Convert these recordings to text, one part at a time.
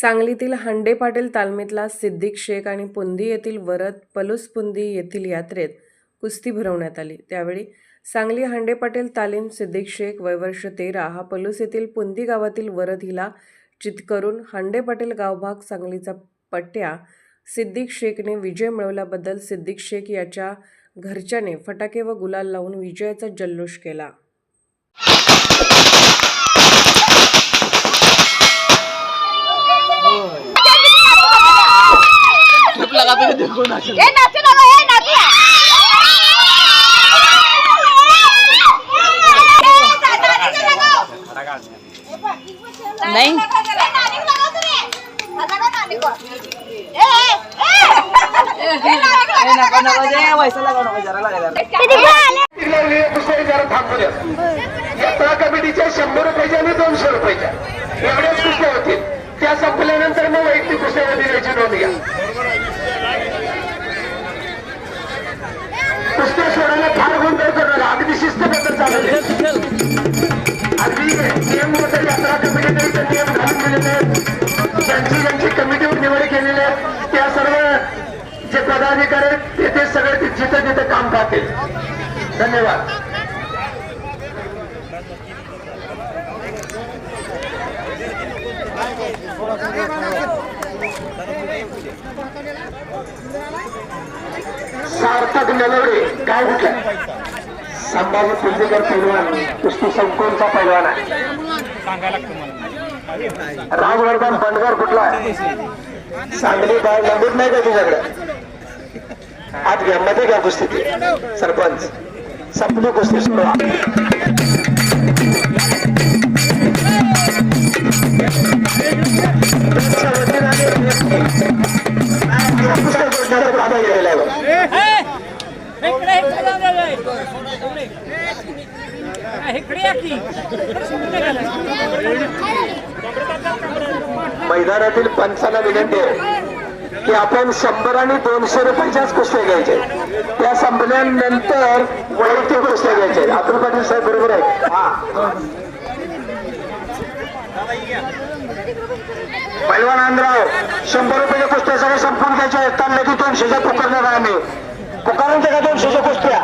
सांगलीतील हंडे पाटील तालमीतला सिद्दीक शेख आणि पुंदी येथील वरद पलुसपुंदी येथील यात्रेत कुस्ती भरवण्यात आली. त्यावेळी सांगली हंडे पाटील तालीम सिद्दीक शेख वयवर्ष तेरा हा पलूस येथील पुंदी गावातील वरद हिला चित करून हंडे पाटील गावभाग सांगलीचा पट्ट्या सिद्दीक शेखने विजय मिळवल्याबद्दल सिद्दीक शेख याच्या घरच्याने फटाके व गुलाल लावून विजयाचा जल्लोष केला. ए नाचू नका ए नाही. जे वैसा जरा लावली जरा थांबू द्या यात्रा कमिटीच्या शंभर रुपयाच्या आणि दोनशे रुपयाच्या एवढ्याच कुस्त्या होतील त्या संपल्यानंतर मग वैयक्तिक कृष्णा दिल्याची नोंद घ्या. कृष्ण सोडायला फार गोंधळ करणार. अगदी शिस्तबद्ध चालू अगदी नियममध्ये यात्रा कमिटीने ते नियम घालून दिलेले आहेत ज्यांची ज्यांची कमिटीवर निवड केलेली आहे त्या सर्व जे पदाधिकारी आहेत ते सगळे ते जिथं जिथं काम पाहतील. धन्यवाद. सार्थक नलवडे काय कुठलं संभाजी कुंजेकर पैलवान कुस्ती संकुलचा पैलवान आहे. राजवर्धन बंडगर कुठला सांगली बाळ नंबूर नाही का तुझ्याकडे? आज घ्या मध्ये घ्या कुस्ती सरपंच संपली कुस्ती सुरू मैदानातील पंचाला विनंती आहे की आपण शंभर आणि दोनशे रुपयाच्याच कुस्त्या घ्यायचे. त्या संपल्यानंतर वैयक्तिक कुस्त्या घ्यायच्या अतुल पाटील साहेब बरोबर आहे? हा. पैलवान आंध्राव शंभर रुपयाच्या कुस्त्या सगळ्या संपून घ्यायच्या. असताना चाललं की दोनशेच्या पुकारणार आहे आम्ही पुकारांच्या का दोनशेच्या कुस्त्या?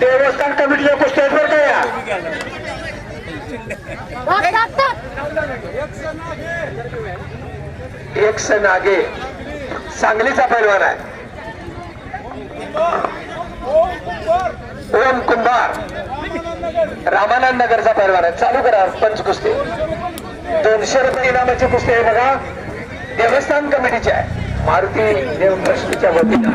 देवस्थान कमिटीच्या कुस्त्या आहेत बरं का या. एक सण आगे. सांगलीचा पैलवान आहे. ओम कुंभार. रामानंद नगरचा पैलवान आहे. चालू करा पंच कुस्ती. दोनशे रुपये इनामाची कुस्ती आहे बघा. देवस्थान कमिटीची आहे. मारुती देव ट्रस्टीच्या वतीनं.